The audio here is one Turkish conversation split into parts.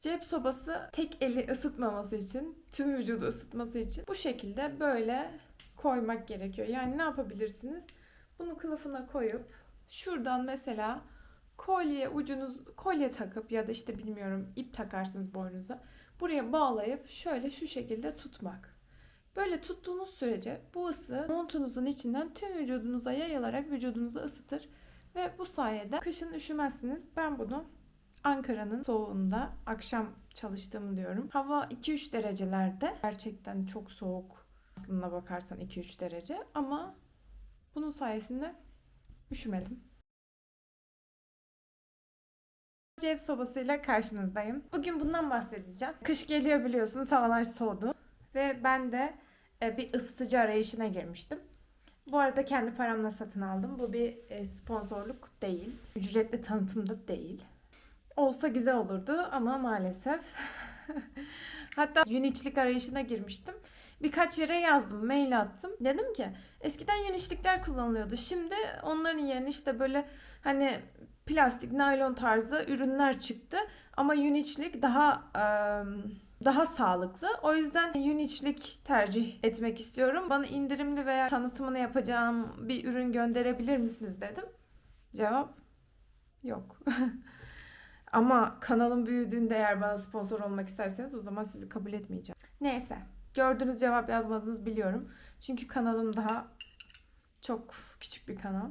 Cep sobası tek eli ısıtmaması için, tüm vücudu ısıtması için bu şekilde böyle koymak gerekiyor. Yani ne yapabilirsiniz? Bunu kılıfına koyup şuradan mesela kolye ucunuz kolye takıp ya da işte bilmiyorum ip takarsınız boynunuza. Buraya bağlayıp şöyle şu şekilde tutmak. Böyle tuttuğunuz sürece bu ısı montunuzun içinden tüm vücudunuza yayılarak vücudunuzu ısıtır ve bu sayede kışın üşümezsiniz. Ben bunu Ankara'nın soğuğunda akşam çalıştığımı diyorum. Hava 2-3 derecelerde. Gerçekten çok soğuk aslında bakarsan 2-3 derece ama bunun sayesinde üşümedim. Cep sobasıyla karşınızdayım. Bugün bundan bahsedeceğim. Kış geliyor biliyorsunuz havalar soğudu. Ve ben de e, bir ısıtıcı arayışına girmiştim. Bu arada kendi paramla satın aldım. Bu bir e, sponsorluk değil. Ücretli tanıtım da değil. Olsa güzel olurdu ama maalesef. Hatta Uniçlik arayışına girmiştim. Birkaç yere yazdım, mail attım. Dedim ki eskiden Uniçlikler kullanılıyordu. Şimdi onların yerine işte böyle hani plastik, naylon tarzı ürünler çıktı. Ama Uniçlik daha eee, daha sağlıklı. O yüzden Uniçlik tercih etmek istiyorum. Bana indirimli veya tanıtımını yapacağım bir ürün gönderebilir misiniz dedim. Cevap yok. Ama kanalım büyüdüğünde eğer bana sponsor olmak isterseniz o zaman sizi kabul etmeyeceğim. Neyse. Gördüğünüz cevap yazmadınız biliyorum. Çünkü kanalım daha çok küçük bir kanal.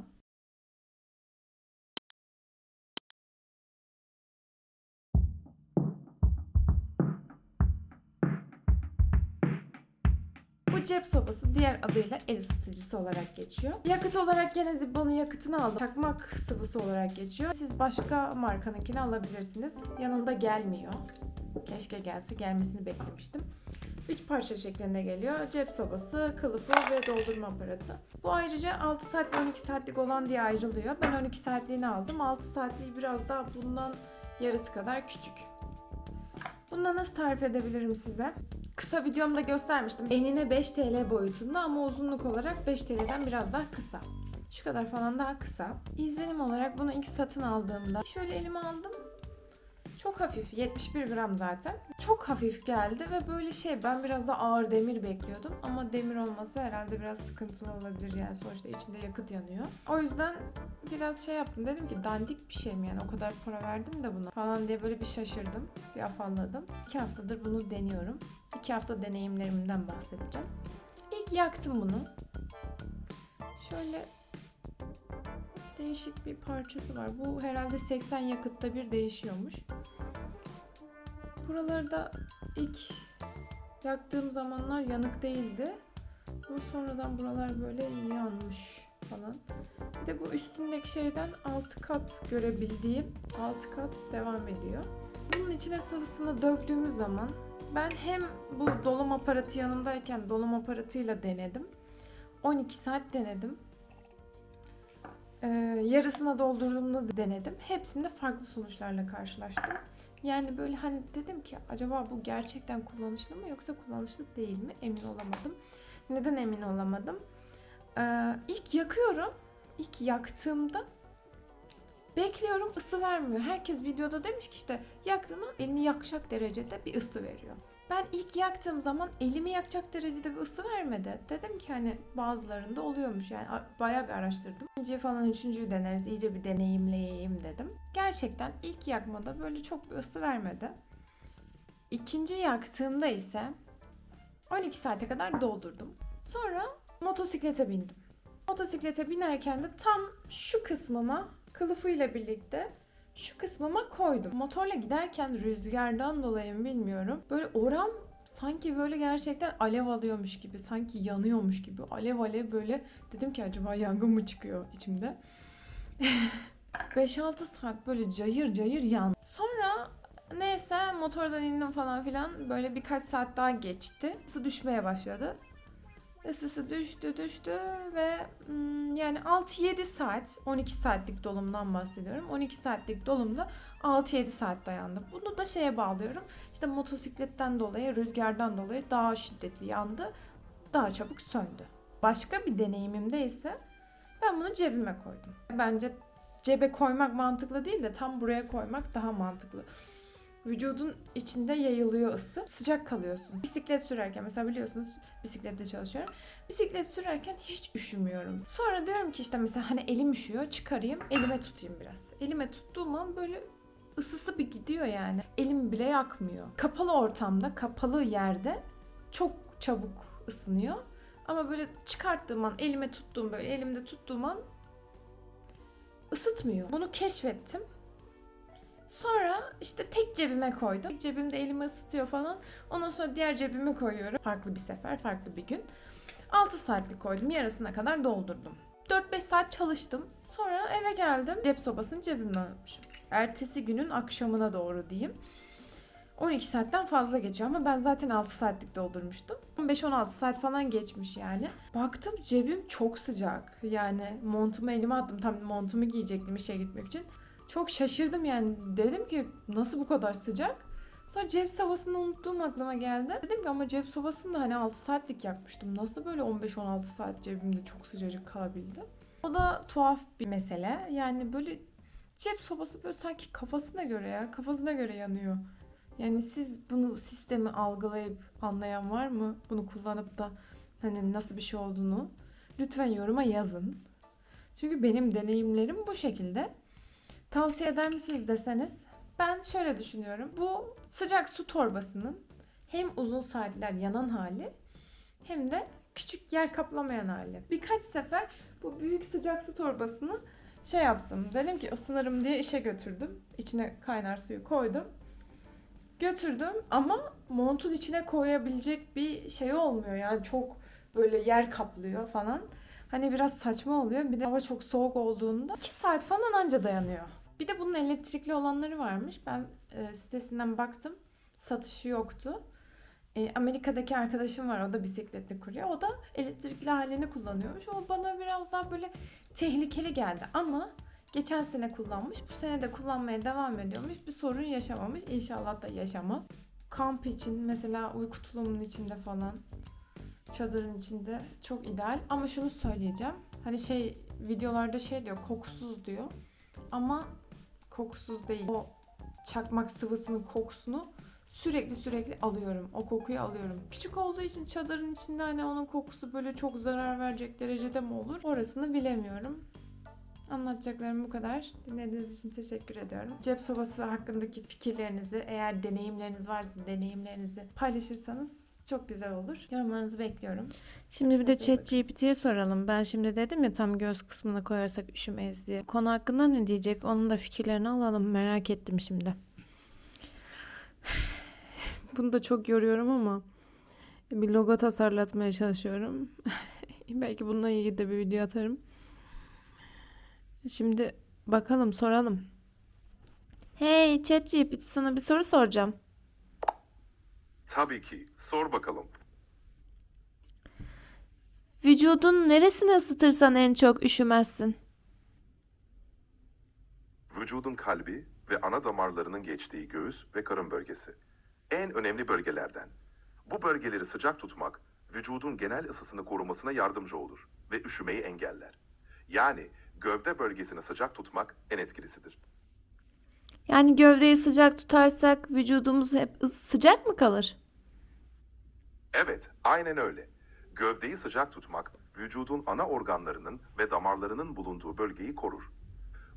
Bu cep sobası diğer adıyla el ısıtıcısı olarak geçiyor. Yakıt olarak gene Zibbo'nun yakıtını aldım. Çakmak sıvısı olarak geçiyor. Siz başka markanınkini alabilirsiniz. Yanında gelmiyor. Keşke gelse gelmesini beklemiştim. 3 parça şeklinde geliyor. Cep sobası, kılıfı ve doldurma aparatı. Bu ayrıca 6 saat ve 12 saatlik olan diye ayrılıyor. Ben 12 saatliğini aldım. 6 saatliği biraz daha bundan yarısı kadar küçük. Bunu nasıl tarif edebilirim size? Kısa videomda göstermiştim. Enine 5 TL boyutunda ama uzunluk olarak 5 TL'den biraz daha kısa. Şu kadar falan daha kısa. İzlenim olarak bunu ilk satın aldığımda şöyle elime aldım. Çok hafif 71 gram zaten. Çok hafif geldi ve böyle şey ben biraz da ağır demir bekliyordum ama demir olması herhalde biraz sıkıntılı olabilir yani sonuçta içinde yakıt yanıyor. O yüzden biraz şey yaptım dedim ki dandik bir şey mi yani o kadar para verdim de buna falan diye böyle bir şaşırdım. Bir afalladım. İki haftadır bunu deniyorum. İki hafta deneyimlerimden bahsedeceğim. İlk yaktım bunu. Şöyle değişik bir parçası var. Bu herhalde 80 yakıtta bir değişiyormuş. Buralarda ilk yaktığım zamanlar yanık değildi. Bu sonradan buralar böyle yanmış falan. Bir de bu üstündeki şeyden 6 kat görebildiğim 6 kat devam ediyor. Bunun içine sıvısını döktüğümüz zaman ben hem bu dolum aparatı yanımdayken dolum aparatıyla denedim. 12 saat denedim. Ee, yarısına doldurduğumda da denedim. Hepsinde farklı sonuçlarla karşılaştım. Yani böyle hani dedim ki acaba bu gerçekten kullanışlı mı yoksa kullanışlı değil mi? Emin olamadım. Neden emin olamadım? Ee, ilk yakıyorum. İlk yaktığımda bekliyorum ısı vermiyor. Herkes videoda demiş ki işte yaktığında elini yakacak derecede bir ısı veriyor. Ben ilk yaktığım zaman elimi yakacak derecede bir ısı vermedi. Dedim ki hani bazılarında oluyormuş yani bayağı bir araştırdım. İkinci falan üçüncüyü deneriz iyice bir deneyimleyeyim dedim. Gerçekten ilk yakmada böyle çok bir ısı vermedi. İkinci yaktığımda ise 12 saate kadar doldurdum. Sonra motosiklete bindim. Motosiklete binerken de tam şu kısmıma kılıfıyla birlikte şu kısmıma koydum. Motorla giderken rüzgardan dolayı mı bilmiyorum. Böyle oram sanki böyle gerçekten alev alıyormuş gibi, sanki yanıyormuş gibi. Alev alev böyle dedim ki acaba yangın mı çıkıyor içimde. 5-6 saat böyle cayır cayır yan. Sonra neyse motordan indim falan filan böyle birkaç saat daha geçti. Isı düşmeye başladı. Isısı düştü düştü ve yani 6-7 saat 12 saatlik dolumdan bahsediyorum. 12 saatlik dolumda 6-7 saat dayandı. Bunu da şeye bağlıyorum. İşte motosikletten dolayı, rüzgardan dolayı daha şiddetli yandı. Daha çabuk söndü. Başka bir deneyimimde ise ben bunu cebime koydum. Bence cebe koymak mantıklı değil de tam buraya koymak daha mantıklı. Vücudun içinde yayılıyor ısı. Sıcak kalıyorsun. Bisiklet sürerken mesela biliyorsunuz bisiklette çalışıyorum. Bisiklet sürerken hiç üşümüyorum. Sonra diyorum ki işte mesela hani elim üşüyor çıkarayım elime tutayım biraz. Elime tuttuğum an böyle ısısı bir gidiyor yani. Elim bile yakmıyor. Kapalı ortamda, kapalı yerde çok çabuk ısınıyor. Ama böyle çıkarttığım an, elime tuttuğum böyle elimde tuttuğum an ısıtmıyor. Bunu keşfettim. Sonra işte tek cebime koydum. Tek cebimde elimi ısıtıyor falan. Ondan sonra diğer cebime koyuyorum. Farklı bir sefer, farklı bir gün. 6 saatlik koydum. Yarısına kadar doldurdum. 4-5 saat çalıştım. Sonra eve geldim. Cep sobasını cebimden unutmuşum. Ertesi günün akşamına doğru diyeyim. 12 saatten fazla geçiyor ama ben zaten 6 saatlik doldurmuştum. 15-16 saat falan geçmiş yani. Baktım cebim çok sıcak. Yani montumu elime attım. Tam montumu giyecektim işe gitmek için. Çok şaşırdım yani. Dedim ki nasıl bu kadar sıcak? Sonra cep sobasını unuttuğum aklıma geldi. Dedim ki ama cep sobasını da hani 6 saatlik yakmıştım. Nasıl böyle 15-16 saat cebimde çok sıcacık kalabildi? O da tuhaf bir mesele. Yani böyle cep sobası böyle sanki kafasına göre ya. Kafasına göre yanıyor. Yani siz bunu sistemi algılayıp anlayan var mı? Bunu kullanıp da hani nasıl bir şey olduğunu lütfen yoruma yazın. Çünkü benim deneyimlerim bu şekilde. Tavsiye eder misiniz deseniz ben şöyle düşünüyorum. Bu sıcak su torbasının hem uzun saatler yanan hali hem de küçük yer kaplamayan hali. Birkaç sefer bu büyük sıcak su torbasını şey yaptım. Dedim ki ısınırım diye işe götürdüm. İçine kaynar suyu koydum. Götürdüm ama montun içine koyabilecek bir şey olmuyor. Yani çok böyle yer kaplıyor falan. Hani biraz saçma oluyor. Bir de hava çok soğuk olduğunda 2 saat falan anca dayanıyor. Bir de bunun elektrikli olanları varmış. Ben e, sitesinden baktım. Satışı yoktu. E, Amerika'daki arkadaşım var. O da bisikletle kuruyor. O da elektrikli halini kullanıyormuş. O bana biraz daha böyle tehlikeli geldi. Ama geçen sene kullanmış. Bu sene de kullanmaya devam ediyormuş. Bir sorun yaşamamış. İnşallah da yaşamaz. Kamp için mesela uyku tulumunun içinde falan çadırın içinde çok ideal. Ama şunu söyleyeceğim. Hani şey videolarda şey diyor kokusuz diyor. Ama kokusuz değil. O çakmak sıvısının kokusunu sürekli sürekli alıyorum. O kokuyu alıyorum. Küçük olduğu için çadırın içinde hani onun kokusu böyle çok zarar verecek derecede mi olur? Orasını bilemiyorum. Anlatacaklarım bu kadar. Dinlediğiniz için teşekkür ediyorum. Cep sobası hakkındaki fikirlerinizi, eğer deneyimleriniz varsa deneyimlerinizi paylaşırsanız çok güzel olur. Yorumlarınızı bekliyorum. Şimdi bir de Hadi ChatGPT'ye soralım. Ben şimdi dedim ya tam göz kısmına koyarsak üşümeyiz diye. Konu hakkında ne diyecek? Onun da fikirlerini alalım. Merak ettim şimdi. Bunu da çok yoruyorum ama bir logo tasarlatmaya çalışıyorum. Belki bununla ilgili de bir video atarım. Şimdi bakalım soralım. Hey ChatGPT sana bir soru soracağım. Tabii ki. Sor bakalım. Vücudun neresini ısıtırsan en çok üşümezsin? Vücudun kalbi ve ana damarlarının geçtiği göğüs ve karın bölgesi. En önemli bölgelerden. Bu bölgeleri sıcak tutmak, vücudun genel ısısını korumasına yardımcı olur ve üşümeyi engeller. Yani gövde bölgesini sıcak tutmak en etkilisidir. Yani gövdeyi sıcak tutarsak vücudumuz hep sıcak mı kalır? Evet, aynen öyle. Gövdeyi sıcak tutmak, vücudun ana organlarının ve damarlarının bulunduğu bölgeyi korur.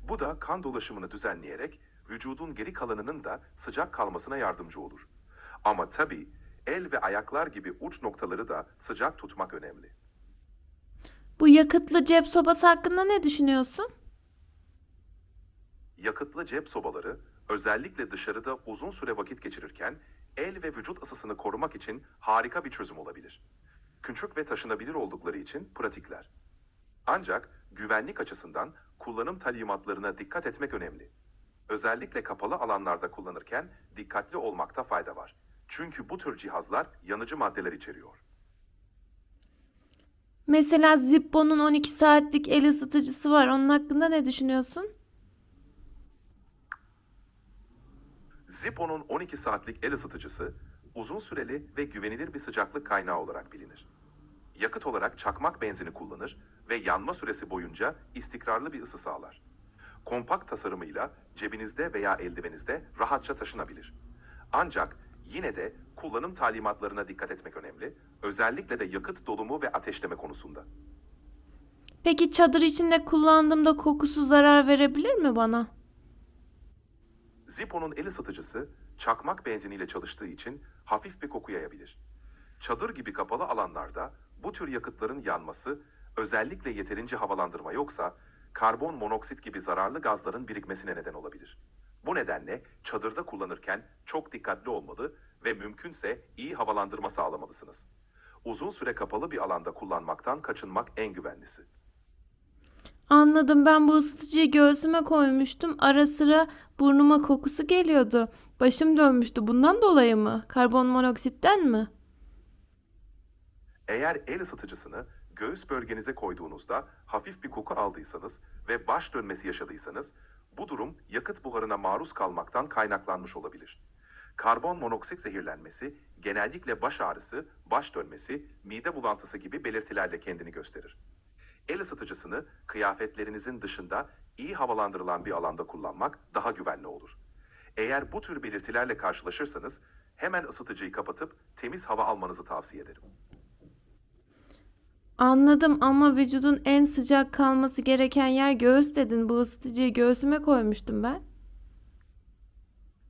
Bu da kan dolaşımını düzenleyerek vücudun geri kalanının da sıcak kalmasına yardımcı olur. Ama tabii el ve ayaklar gibi uç noktaları da sıcak tutmak önemli. Bu yakıtlı cep sobası hakkında ne düşünüyorsun? Yakıtlı cep sobaları özellikle dışarıda uzun süre vakit geçirirken el ve vücut ısısını korumak için harika bir çözüm olabilir. Küçük ve taşınabilir oldukları için pratikler. Ancak güvenlik açısından kullanım talimatlarına dikkat etmek önemli. Özellikle kapalı alanlarda kullanırken dikkatli olmakta fayda var. Çünkü bu tür cihazlar yanıcı maddeler içeriyor. Mesela Zippo'nun 12 saatlik el ısıtıcısı var. Onun hakkında ne düşünüyorsun? Zippo'nun 12 saatlik el ısıtıcısı uzun süreli ve güvenilir bir sıcaklık kaynağı olarak bilinir. Yakıt olarak çakmak benzini kullanır ve yanma süresi boyunca istikrarlı bir ısı sağlar. Kompakt tasarımıyla cebinizde veya eldivenizde rahatça taşınabilir. Ancak yine de kullanım talimatlarına dikkat etmek önemli. Özellikle de yakıt dolumu ve ateşleme konusunda. Peki çadır içinde kullandığımda kokusu zarar verebilir mi bana? Zippo'nun el ısıtıcısı çakmak benziniyle çalıştığı için hafif bir koku yayabilir. Çadır gibi kapalı alanlarda bu tür yakıtların yanması özellikle yeterince havalandırma yoksa karbon monoksit gibi zararlı gazların birikmesine neden olabilir. Bu nedenle çadırda kullanırken çok dikkatli olmalı ve mümkünse iyi havalandırma sağlamalısınız. Uzun süre kapalı bir alanda kullanmaktan kaçınmak en güvenlisi. Anladım. Ben bu ısıtıcıyı göğsüme koymuştum. Ara sıra burnuma kokusu geliyordu. Başım dönmüştü. Bundan dolayı mı? Karbon monoksitten mi? Eğer el ısıtıcısını göğüs bölgenize koyduğunuzda hafif bir koku aldıysanız ve baş dönmesi yaşadıysanız bu durum yakıt buharına maruz kalmaktan kaynaklanmış olabilir. Karbon monoksit zehirlenmesi genellikle baş ağrısı, baş dönmesi, mide bulantısı gibi belirtilerle kendini gösterir. El ısıtıcısını kıyafetlerinizin dışında iyi havalandırılan bir alanda kullanmak daha güvenli olur. Eğer bu tür belirtilerle karşılaşırsanız hemen ısıtıcıyı kapatıp temiz hava almanızı tavsiye ederim. Anladım ama vücudun en sıcak kalması gereken yer göğüs dedin. Bu ısıtıcıyı göğsüme koymuştum ben.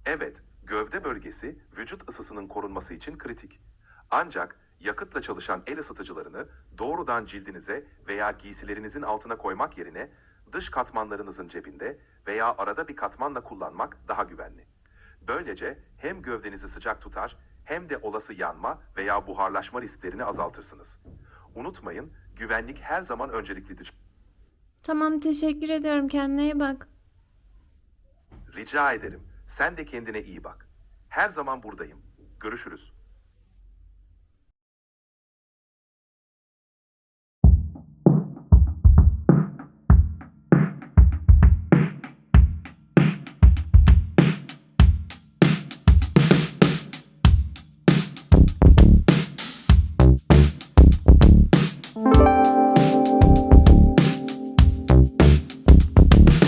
Evet, gövde bölgesi vücut ısısının korunması için kritik. Ancak yakıtla çalışan el ısıtıcılarını doğrudan cildinize veya giysilerinizin altına koymak yerine dış katmanlarınızın cebinde veya arada bir katmanla kullanmak daha güvenli. Böylece hem gövdenizi sıcak tutar hem de olası yanma veya buharlaşma risklerini azaltırsınız. Unutmayın, güvenlik her zaman önceliklidir. Tamam teşekkür ediyorum. Kendine iyi bak. Rica ederim. Sen de kendine iyi bak. Her zaman buradayım. Görüşürüz.